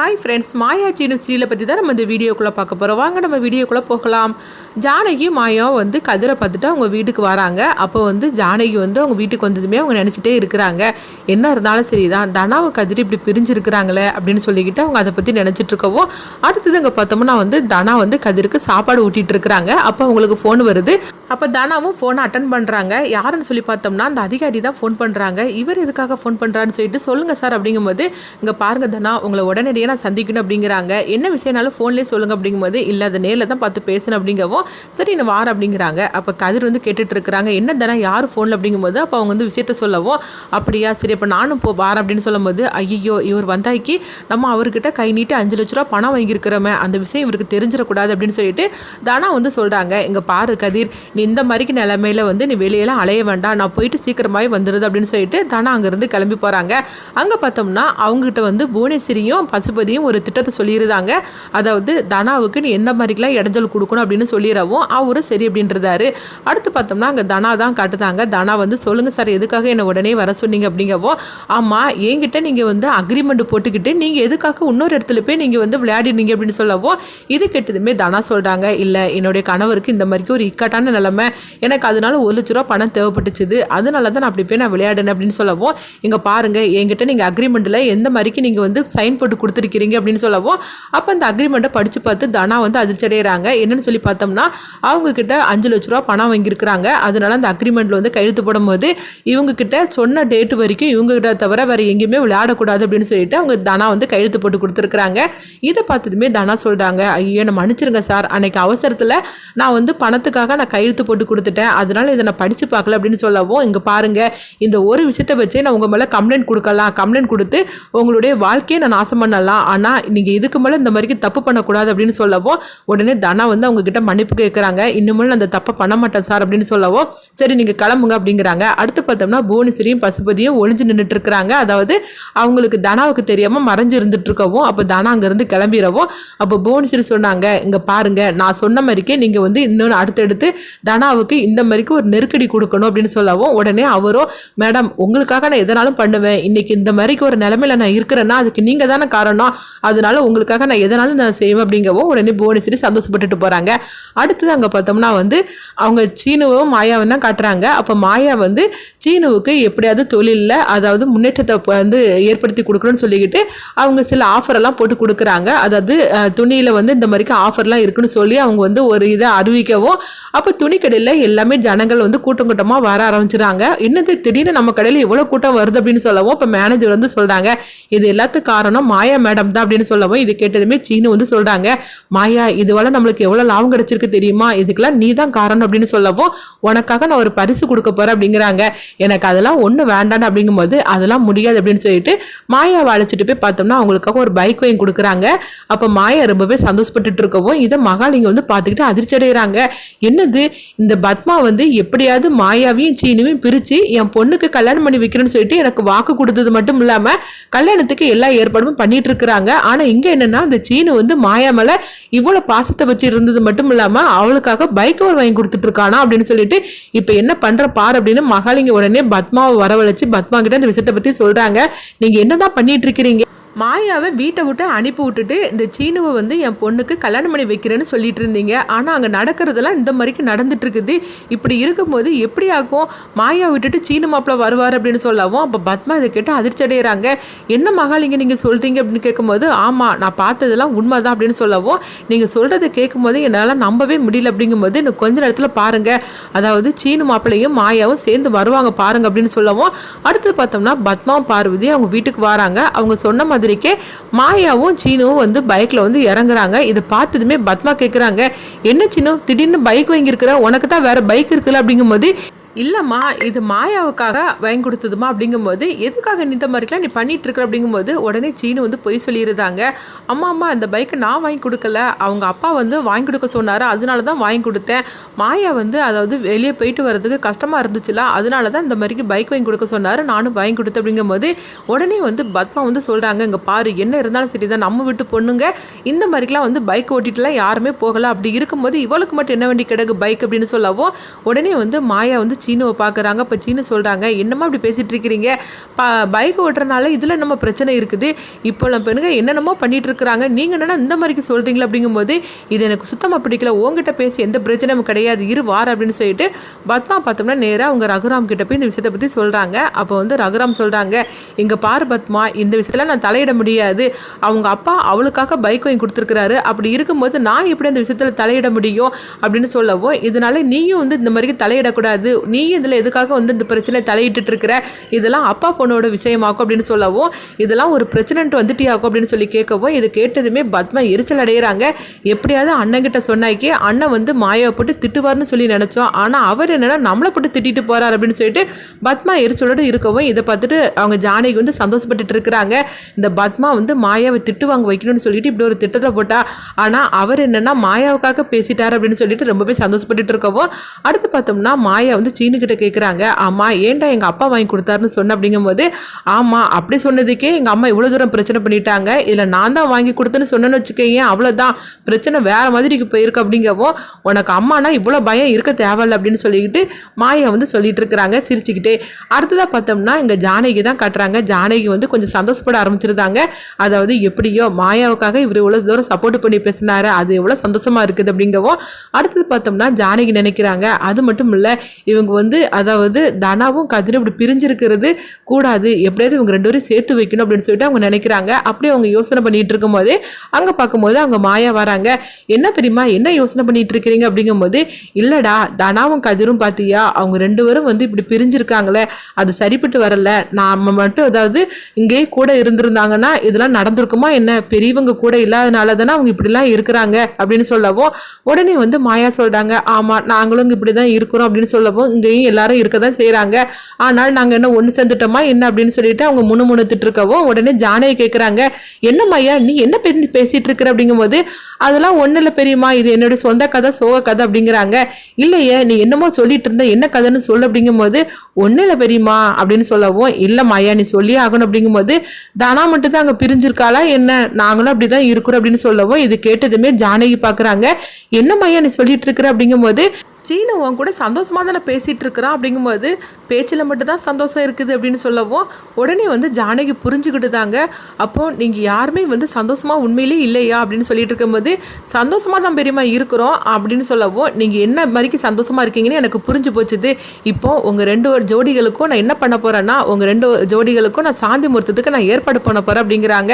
Hi friends Maya Seenu சீரியலை பற்றி தான் நம்ம இந்த வீடியோக்குள்ளே பார்க்க போகிறோம் வாங்க நம்ம வீடியோக்குள்ளே போகலாம். ஜானகி மாயா வந்து கதிரை பார்த்துட்டு அவங்க வீட்டுக்கு வராங்க. அப்போ வந்து ஜானகி வந்து அவங்க வீட்டுக்கு வந்ததுமே அவங்க நினச்சிட்டே இருக்கிறாங்க. என்ன இருந்தாலும் சரி தான் தனாவை கதிர் இப்படி பிரிஞ்சிருக்கிறாங்களே அப்படின்னு சொல்லிக்கிட்டு அவங்க அதை பற்றி நினச்சிட்டு இருக்கவும் அடுத்தது அங்கே பார்த்தோம்னா வந்து தனா வந்து கதிருக்கு சாப்பாடு ஊட்டிகிட்டு இருக்கிறாங்க. அப்போ அவங்களுக்கு ஃபோன் வருது. அப்போ தனாவும் ஃபோனை அட்டன் பண்ணுறாங்க யாருன்னு சொல்லி பார்த்தோம்னா அந்த அதிகாரி தான் ஃபோன் பண்ணுறாங்க இவர் எதுக்காக ஃபோன் பண்ணுறான்னு சொல்லிட்டு சொல்லுங்கள் சார் அப்படிங்கும்போது இங்கே பாருங்க தனா உங்களை உடனடியாக நான் சந்திக்கணும் அப்படிங்கிறாங்க. என்ன விஷயம்னாலும் ஃபோன்லேயே சொல்லுங்கள் அப்படிங்கும்போது இல்லை அதை நேரில் தான் பார்த்து பேசணும் அப்படிங்கவும் சரி நான் வார அப்படிங்கிறாங்க. அப்போ கதிர் வந்து கேட்டுட்டு இருக்கிறாங்க. என்ன தானே யார் ஃபோனில் அப்படிங்கும்போது அப்போ அவங்க வந்து விஷயத்த சொல்லவும் அப்படியா சரி அப்போ நானும் போ வார அப்படின்னு சொல்லும்போது ஐயோ இவர் வந்தாக்கி நம்ம அவர்கிட்ட கை நீட்டு அஞ்சு லட்ச ரூபா பணம் வாங்கியிருக்கிறோமே அந்த விஷயம் இவருக்கு தெரிஞ்சிடக்கூடாது அப்படின்னு சொல்லிட்டு தானா வந்து சொல்கிறாங்க இங்கே பாரு கதிர் நீ இந்த மாதிரிக்கு நிலமையில வந்து நீ வெளியெல்லாம் அலைய வேண்டாம் நான் போயிட்டு சீக்கிரமாகவே வந்துடுது அப்படின்னு சொல்லிட்டு தனா அங்கேருந்து கிளம்பி போகிறாங்க அங்கே பார்த்தோம்னா அவங்ககிட்ட வந்து புவனேஸ்வரியும் பசுபதியும் ஒரு திட்டத்தை சொல்லியிருந்தாங்க. அதாவது தனாவுக்கு நீ எந்த மாதிரிக்கெல்லாம் இடைஞ்சல் கொடுக்கணும் அப்படின்னு சொல்லிடவும் அவரும் சரி அப்படின்றதாரு. அடுத்து பார்த்தோம்னா அங்கே தனா தான் காட்டுதாங்க தனா வந்து சொல்லுங்கள் சார் எதுக்காக என்னை உடனே வர சொன்னீங்க? அப்படிங்கவும் ஆமாம் என்கிட்ட நீங்கள் வந்து அக்ரிமெண்ட் போட்டுக்கிட்டு நீங்கள் எதுக்காக இன்னொரு இடத்துல போய் நீங்கள் வந்து விளையாடினீங்க? அப்படின்னு சொல்லவும் இது கெட்டதுமே தனா சொல்கிறாங்க இல்லை என்னுடைய கணவருக்கு இந்த மாதிரிக்கு ஒரு இக்கட்டான நிலை நிலைமை எனக்கு அதனால ஒரு லட்ச ரூபா பணம் தேவைப்பட்டுச்சுது. அதனால தான் நான் அப்படி போய் நான் விளையாடினேன் அப்படின்னு சொல்லவும் இங்கே பாருங்கள் என்கிட்ட நீங்கள் அக்ரிமெண்ட்டில் எந்த மாதிரிக்கு நீங்கள் வந்து சைன் போட்டு கொடுத்துருக்கிறீங்க அப்படின்னு சொல்லவும் அப்போ அந்த அக்ரிமெண்ட்டை படித்து பார்த்து தனா வந்து அதிர்ச்சி அடைகிறாங்க என்னன்னு சொல்லி பார்த்தோம்னா அவங்க கிட்ட அஞ்சு லட்ச ரூபா பணம் வாங்கியிருக்கிறாங்க. அதனால அந்த அக்ரிமெண்ட்டில் வந்து கையெழுத்து போடும்போது இவங்க கிட்ட சொன்ன டேட் வரைக்கும் இவங்க கிட்ட தவிர வேறு எங்கேயுமே விளையாடக்கூடாது அப்படின்னு சொல்லிட்டு அவங்க தனா வந்து கையெழுத்து போட்டு கொடுத்துருக்குறாங்க. இதை பார்த்ததுமே தனா சொல்கிறாங்க ஐயோ நான் மன்னிச்சிருங்க சார். அன்னைக்கு அவசரத்தில் நான் வந்து பணத்துக்காக நான் கையெழுத்து போட்டு கொடுத்துட்டேன். அதனால இதை நான் படித்து பார்க்கல அப்படின்னு சொல்லவும் இங்கே பாருங்கள் இந்த ஒரு விஷயத்தை வச்சு நான் உங்கள் மேலே கம்ப்ளைண்ட் கொடுக்கலாம். கம்ப்ளைண்ட் கொடுத்து உங்களுடைய வாழ்க்கையை நான் நாசம் பண்ணலாம். ஆனால் நீங்கள் இதுக்கு மேலே இந்த மாதிரிக்கு தப்பு பண்ணக்கூடாது அப்படின்னு சொல்லவும் உடனே தனா வந்து அவங்கக்கிட்ட மன்னிப்பு கேட்குறாங்க இன்னுமே நான் அந்த தப்பை பண்ண மாட்டேன் சார் அப்படின்னு சொல்லவும் சரி நீங்கள் கிளம்புங்க அப்படிங்கிறாங்க. அடுத்து பார்த்தோம்னா புவனேஸ்வரியும் பசுபதியும் ஒளிஞ்சு நின்றுட்டு இருக்கிறாங்க அதாவது அவங்களுக்கு தனாவுக்கு தெரியாமல் மறைஞ்சு இருந்துட்டு இருக்கவும் அப்போ தனா அங்கேருந்து கிளம்பிடவும் அப்போ புவனேஸ்வரி சொன்னாங்க இங்கே பாருங்கள் நான் சொன்ன மாதிரிக்கே நீங்கள் வந்து இன்னொன்று அடுத்தடுத்து தனாவுக்கு இந்த மாதிரிக்கு ஒரு நெருக்கடி கொடுக்கணும் அப்படின்னு சொல்லவும் உடனே அவரும் மேடம் உங்களுக்காக நான் எதனாலும் பண்ணுவேன். இன்னைக்கு இந்த மாதிரிக்கு ஒரு நிலமையில நான் இருக்கிறேன்னா அதுக்கு நீங்கள் தானே காரணம். அதனால உங்களுக்காக நான் எதனாலும் நான் செய்வேன். அப்படிங்கவும் உடனே புவனேஸ்வரி சந்தோஷப்பட்டுட்டு போகிறாங்க அடுத்தது அங்கே பார்த்தோம்னா வந்து அவங்க சீனுவும் மாயாவும் தான் காட்டுறாங்க. அப்போ மாயா வந்து சீனுவுக்கு எப்படியாவது தொழிலில் அதாவது முன்னேற்றத்தை வந்து ஏற்படுத்தி கொடுக்கணும்னு சொல்லிக்கிட்டு அவங்க சில ஆஃபரெல்லாம் போட்டு கொடுக்குறாங்க. அதாவது துணியில் வந்து இந்த மாதிரிக்கு ஆஃபர்லாம் இருக்குன்னு சொல்லி அவங்க வந்து ஒரு இதை அறிவிக்கவும் அப்போ துணி கடையில் எல்லாமே ஜனங்கள் வந்து கூட்டம் கூட்டமாக வர ஆரம்பிச்சிடுறாங்க என்னது திடீர்னு நம்ம கடையில் எவ்வளோ கூட்டம் வருது அப்படின்னு சொல்லவும் இப்போ மேனேஜர் வந்து சொல்கிறாங்க இது எல்லாத்துக்கும் காரணம் மாயா மேடம் தான் அப்படின்னு சொல்லவும் இது கேட்டதுமே சீனு வந்து சொல்கிறாங்க மாயா இதுவரை நம்மளுக்கு எவ்வளோ லாபம் கிடைச்சிருக்கு தெரியுமா? இதுக்கெல்லாம் நீ தான் காரணம் அப்படின்னு சொல்லவும் உனக்காக நான் ஒரு பரிசு கொடுக்க போகிறேன் அப்படிங்கிறாங்க. எனக்கு அதெல்லாம் ஒன்றும் வேண்டாம் அப்படிங்கும்போது அதெல்லாம் முடியாது அப்படின்னு சொல்லிட்டு மாயாவை அழைச்சிட்டு போய் பார்த்தோம்னா அவங்களுக்காக ஒரு பைக் வாங்கி கொடுக்குறாங்க. அப்போ மாயா ரொம்பவே சந்தோஷப்பட்டுட்டு இருக்கவும் இதை மகாலிங்க வந்து பார்த்துக்கிட்டு அதிர்ச்சி அடைகிறாங்க. என்னது? இந்த பத்மா வந்து எப்படியாவது மாயாவையும் சீனையும் பிரித்து என் பொண்ணுக்கு கல்யாணம் பண்ணி வைக்கிறேன்னு சொல்லிட்டு எனக்கு வாக்கு கொடுத்தது மட்டும் இல்லாமல் கல்யாணத்துக்கு எல்லா ஏற்பாடும் பண்ணிட்டு இருக்கிறாங்க. ஆனால் இங்கே என்னன்னா அந்த சீனு வந்து மாயா மேலே இவ்வளோ பாசத்தை வச்சு இருந்தது மட்டும் இல்லாமல் அவளுக்காக பைக் ஒரு வாங்கி கொடுத்துட்டு இருக்கானா அப்படின்னு சொல்லிட்டு இப்போ என்ன பண்ணுற பார் அப்படின்னு மகாலிங்க உடனே பத்மாவை வரவழைச்சு பத்மா கிட்ட இந்த விஷயத்தை பற்றி சொல்கிறாங்க நீங்கள் என்னதான் பண்ணிட்டு இருக்கிறீங்க? மாயாவை வீட்டை விட்டு அனுப்பி விட்டுட்டு இந்த சீனுவை வந்து என் பொண்ணுக்கு கல்யாணம் பண்ணி வைக்கிறேன்னு சொல்லிட்டு இருந்தீங்க. ஆனால் அங்கே நடக்கிறதெல்லாம் இந்த மாதிரிக்கு நடந்துட்டுருக்குது இப்படி இருக்கும்போது எப்படி ஆகும்? மாயா விட்டுட்டு சீனு மாப்பிள்ள வருவார் அப்படின்னு சொல்லவும் அப்போ பத்மா இதை கேட்டு அதிர்ச்சி அடைகிறாங்க என்ன மகாலிங்க நீங்கள் சொல்கிறீங்க அப்படின்னு கேட்கும்போது ஆமாம் நான் பார்த்ததெல்லாம் உண்மைதான் அப்படின்னு சொல்லவும் நீங்கள் சொல்கிறத கேட்கும்போது என்னால் நம்பவே முடியல அப்படிங்கும்போது இன்னும் கொஞ்ச நேரத்தில் பாருங்கள் அதாவது சீனு மாப்பிள்ளையும் மாயாவும் சேர்ந்து வருவாங்க பாருங்கள் அப்படின்னு சொல்லவும் அடுத்து பார்த்தோம்னா பத்மாவும் பார்வதி அவங்க வீட்டுக்கு வராங்க. அவங்க சொன்ன மாதிரிக்கே மாயாவும் சீனுவும் வந்து பைக்கில் வந்து இறங்குறாங்க. இதை பார்த்ததுமே பத்மா கேட்குறாங்க என்ன சீனு? திடீர்னு பைக் வாங்கியிருக்கிற? உனக்கு தான் வேற பைக் இருக்குல்ல? அப்படிங்கும்போது இல்லைம்மா இது மாயாவுக்காக வாங்கி கொடுத்ததுமா? அப்படிங்கும்போது எதுக்காக நீ இந்த மாதிரிலாம் நீ பண்ணிட்டு இருக்கிற அப்படிங்கும்போது உடனே சீனு வந்து பொய் சொல்லியிருந்தாங்க அம்மா அம்மா அந்த பைக்கை நான் வாங்கி கொடுக்கல. அவங்க அப்பா வந்து வாங்கி கொடுக்க சொன்னார். அதனால தான் வாங்கி கொடுத்தேன். மாயா வந்து அதாவது வெளியே போயிட்டு வர்றதுக்கு கஷ்டமாக இருந்துச்சுல. அதனால தான் இந்த மாதிரிக்கு பைக் வாங்கி கொடுக்க சொன்னார். நானும் வாங்கி கொடுத்தேன். அப்படிங்கும்போது உடனே வந்து பத்மா வந்து சொல்கிறாங்க இங்கே பாரு என்ன இருந்தாலும் சரி தான் நம்ம வீட்டு பொண்ணுங்க இந்த மாதிரிக்கெலாம் வந்து பைக் ஓட்டிட்டுலாம் யாருமே போகலை. அப்படி இருக்கும்போது இவளுக்கு மட்டும் என்ன வேண்டி கிடக்கு? பைக் அப்படின்னு சொல்லவும் உடனே வந்து மாயா வந்து சீனுவை பார்க்குறாங்க. அப்போ சீனு சொல்கிறாங்க என்னம்மா இப்படி பேசிகிட்டு இருக்கிறீங்க ப பைக் ஓட்டுறனால இதில் நம்ம பிரச்சனை இருக்குது. இப்போ நம்ம பெண்ணுங்க என்னென்னமோ பண்ணிகிட்ருக்குறாங்க இருக்கிறாங்க. நீங்கள் என்னென்னா இந்த மாதிரிக்கு சொல்கிறீங்களா அப்படிங்கும்போது இது எனக்கு சுத்தமாக பிடிக்கல. உங்ககிட்ட பேசி எந்த பிரச்சனையும் கிடையாது. இரு வார அப்படின்னு சொல்லிட்டு பத்மா பார்த்தோம்னா நேராக அவங்க ரகுராம் கிட்ட போய் இந்த விஷயத்தை பற்றி சொல்கிறாங்க அப்போ வந்து ரகுராம் சொல்கிறாங்க இங்கே பாரு பத்மா இந்த விஷயத்தில் நான் தலையிட முடியாது. அவங்க அப்பா அவளுக்காக பைக் வாங்கி கொடுத்துருக்குறாரு. அப்படி இருக்கும்போது நான் எப்படி அந்த விஷயத்தில் தலையிட முடியும்? அப்படின்னு சொல்லவும் இதனால நீயும் வந்து இந்த மாதிரி தலையிடக்கூடாது. நீ இதில் எதுக்காக வந்து இந்த பிரச்சனை தலையிட்டு இருக்கிற இதெல்லாம் அப்பா பொண்ணோட விஷயமாக்கும் அப்படின்னு சொல்லவும் இதெல்லாம் ஒரு பிரச்சனைன்ட்டு வந்துட்டியாக்கும் அப்படின்னு சொல்லி கேட்கவும் இது கேட்டதுமே பத்மா எரிச்சல் அடைகிறாங்க எப்படியாவது அண்ணங்கிட்ட சொன்னாக்கி அண்ணன் வந்து மாயாவை போட்டு திட்டுவார்னு சொல்லி நினச்சோம். ஆனால் அவர் என்னென்னா நம்மளை போட்டு திட்டிட்டு போகிறார் அப்படின்னு சொல்லிட்டு பத்மா எரிச்சலோடு இருக்கவும் இதை பார்த்துட்டு அவங்க ஜானகி வந்து சந்தோஷப்பட்டுட்டு இருக்கிறாங்க. இந்த பத்மா வந்து மாயாவை திட்டு வாங்க வைக்கணும்னு சொல்லிட்டு இப்படி ஒரு திட்டத்தை போட்டா ஆனால் அவர் என்னென்னா மாயாவுக்காக பேசிட்டார் அப்படின்னு சொல்லிட்டு ரொம்பவே சந்தோஷப்பட்டுட்டு இருக்கவும் அடுத்து பார்த்தோம்னா மாயா வந்து சீனுக்கிட்ட கேட்குறாங்க ஆமாம் ஏன்டா எங்கள் அப்பா வாங்கி கொடுத்தாருன்னு சொன்ன? அப்படிங்கும்போது ஆமாம் அப்படி சொன்னதுக்கே எங்கள் அம்மா இவ்வளோ தூரம் பிரச்சனை பண்ணிட்டாங்க. இதில் நான் தான் வாங்கி கொடுத்தேன்னு சொன்னேன்னு வச்சுக்கேன் அவ்வளோதான் பிரச்சனை வேறு மாதிரிக்கு போயிருக்கு அப்படிங்கவும் உனக்கு அம்மானா இவ்வளோ பயம் இருக்க தேவையில்லை அப்படின்னு சொல்லிக்கிட்டு மாயா வந்து சொல்லிட்டு இருக்கிறாங்க சிரிச்சுக்கிட்டே. அடுத்ததாக பார்த்தோம்னா இங்கே ஜானகி தான் காட்டுறாங்க. ஜானகி வந்து கொஞ்சம் சந்தோஷப்பட ஆரம்பிச்சிருந்தாங்க. அதாவது எப்படியோ மாயாவுக்காக இவர் இவ்வளோ தூரம் சப்போர்ட் பண்ணி பேசினாரு. அது எவ்வளோ சந்தோஷமாக இருக்குது அப்படிங்கவும் அடுத்தது பார்த்தோம்னா ஜானகி நினைக்கிறாங்க. அது மட்டும் இல்லை இவங்க வந்து அதாவது தனாவும் கதிரும் இப்படி பிரிஞ்சிருக்கிறது கூடாது. எப்படியாவது இவங்க ரெண்டு பேரும் சேர்த்து வைக்கணும் அப்படின்னு சொல்லிட்டு அவங்க நினைக்கிறாங்க. அப்படியே அவங்க யோசனை பண்ணிட்டு இருக்கும்போது அங்கே பார்க்கும்போது அவங்க மாயா வராங்க. என்ன பெரியமா என்ன யோசனை பண்ணிட்டு இருக்கிறீங்க? அப்படிங்கும்போது இல்லடா தனாவும் கதிரும் பார்த்தியா அவங்க ரெண்டு பேரும் வந்து இப்படி பிரிஞ்சிருக்காங்களே. அது சரிப்பட்டு வரல. நாம மட்டும் அதாவது இங்கேயே கூட இருந்திருந்தாங்கன்னா இதெல்லாம் நடந்திருக்குமா என்ன? பெரியவங்க கூட இல்லாதனால தானே அவங்க இப்படிலாம் இருக்கிறாங்க அப்படின்னு சொல்லவும் உடனே வந்து மாயா சொல்கிறாங்க ஆமாம் நாங்களும் இப்படி தான் இருக்கிறோம் அப்படின்னு சொல்லவும் இங்கேயும் எல்லாரும் இருக்க தான் செய்கிறாங்க ஆனால் நாங்கள் என்ன ஒன்று சேர்ந்துட்டோமா? என்ன அப்படின்னு சொல்லிட்டு அவங்க முணுமுணுத்துட்டு இருக்கவோ உடனே ஜானகி கேட்குறாங்க என்ன மையா நீ என்ன பெண் பேசிட்டு இருக்கிற அப்படிங்கும்போது அதெல்லாம் ஒன்றும் இல்லை பெரியம்மா இது என்னோட சொந்த கதை சோக கதை அப்படிங்கிறாங்க. இல்லையே நீ என்னமோ சொல்லிட்டு இருந்த என்ன கதைன்னு சொல்லு அப்படிங்கும்போது ஒன்றும் இல்லை பெரியம்மா அப்படின்னு சொல்லவும் இல்லை மாயா நீ சொல்லி ஆகணும் அப்படிங்கும்போது தானா மட்டும் தான் அங்கே பிரிஞ்சிருக்காளா என்ன? நாங்களும் அப்படி தான் இருக்கிறோம் அப்படின்னு சொல்லவும் இது கேட்டதுமே ஜானகி பார்க்குறாங்க என்ன மையா நீ சொல்லிட்டு இருக்கிற அப்படிங்கும்போது சீனு உன் கூட சந்தோஷமாக தானே பேசிகிட்டு இருக்கிறான் அப்படிங்கும்போது பேச்சில் மட்டும்தான் சந்தோஷம் இருக்குது அப்படின்னு சொல்லவும் உடனே வந்து ஜானகி புரிஞ்சுக்கிட்டு தாங்க அப்போது நீங்கள் யாருமே வந்து சந்தோஷமாக உண்மையிலே இல்லையா? அப்படின்னு சொல்லிட்டு இருக்கும்போது சந்தோஷமாக தான் பெரியமா இருக்கிறோம் அப்படின்னு சொல்லவும் நீங்கள் என்ன மாதிரிக்கு சந்தோஷமாக இருக்கீங்கன்னு எனக்கு புரிஞ்சு போச்சுது. இப்போ உங்கள் ரெண்டு ஒரு ஜோடிகளுக்கும் நான் என்ன பண்ண போகிறேன்னா உங்கள் ரெண்டு ஜோடிகளுக்கும் நான் சாந்தி முகூர்த்தத்துக்கு நான் ஏற்பாடு பண்ண போகிறேன் அப்படிங்கிறாங்க.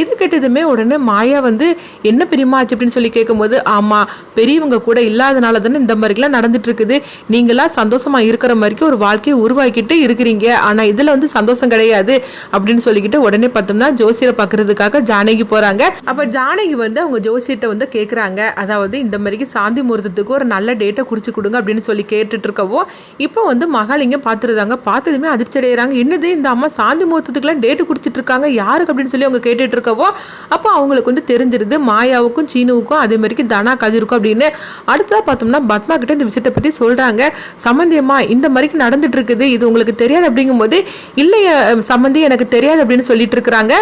இது கேட்டதுமே உடனே மாயா வந்து என்ன பெரியமா ஆச்சு? அப்படின்னு சொல்லி கேட்கும்போது ஆமாம் பெரியவங்க கூட இல்லாதனால தானே இந்த மாதிரிலாம் நடந்துட்டு இருக்குது நீங்களா சந்தோஷமா இருக்கிற மாதிரி ஒரு வாழ்க்கையை உருவாக்கிட்டு இருக்கிறீங்க. ஆனா இதுல வந்து சந்தோஷம் கிடையாது அப்படின்னு சொல்லிக்கிட்டு உடனே பார்த்தோம்னா ஜோசியரை பார்க்கறதுக்காக ஜானகி போறாங்க. அப்ப ஜானகி வந்து அவங்க ஜோசியர்கிட்ட வந்து கேட்குறாங்க அதாவது இந்த மாதிரிக்கு சாந்தி முகூர்த்தத்துக்கு ஒரு நல்ல டேட்டை குறிச்சு கொடுங்க அப்படின்னு சொல்லி கேட்டுட்டு இருக்கவோ இப்போ வந்து மகாலிங்கம் பார்த்துருந்தாங்க பார்த்ததுமே அதிர்ச்சி அடைகிறாங்க என்னது இந்த அம்மா சாந்தி முகூர்த்தத்துக்குலாம் டேட்டு குடிச்சிட்டு இருக்காங்க யாருக்கு அப்படின்னு சொல்லி அவங்க கேட்டுட்டு இருக்கவோ அப்போ அவங்களுக்கு வந்து தெரிஞ்சிருது. மாயாவுக்கும் சீனுவுக்கும் அதே மாதிரிக்கு தனா கதிருக்கும் அப்படின்னு. அடுத்ததாக பார்த்தோம்னா பத்மா கிட்ட இந்த விஷயத்தை பற்றி சொல்கிறாங்க சம்மந்தியம்மா இந்த மாதிரிக்கு நடந்துட்டு இருக்குது இது உங்களுக்கு தெரியாது அப்படிங்கும்போது இல்லை சம்மந்தி எனக்கு தெரியாது அப்படின்னு சொல்லிட்டு இருக்கிறாங்க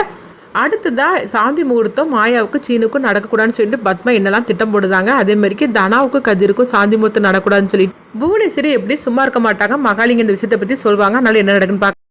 அடுத்ததான் சாந்தி முகூர்த்தம் மாயாவுக்கும் சீனுக்கும் நடக்கக்கூடாதுன்னு சொல்லிட்டு பத்மா என்னெல்லாம் திட்டம் போடுதாங்க அதே மாதிரிக்கு தனாவுக்கும் கதிருக்கும் சாந்தி முகூர்த்தம் நடக்கூடாதுன்னு சொல்லிட்டு. புவனேஸ்வரி எப்படி சும்மா இருக்க மாட்டாங்க மகாலிங்க இந்த விஷயத்தை பற்றி சொல்லுவாங்க அதனால என்ன நடக்குன்னு பார்க்க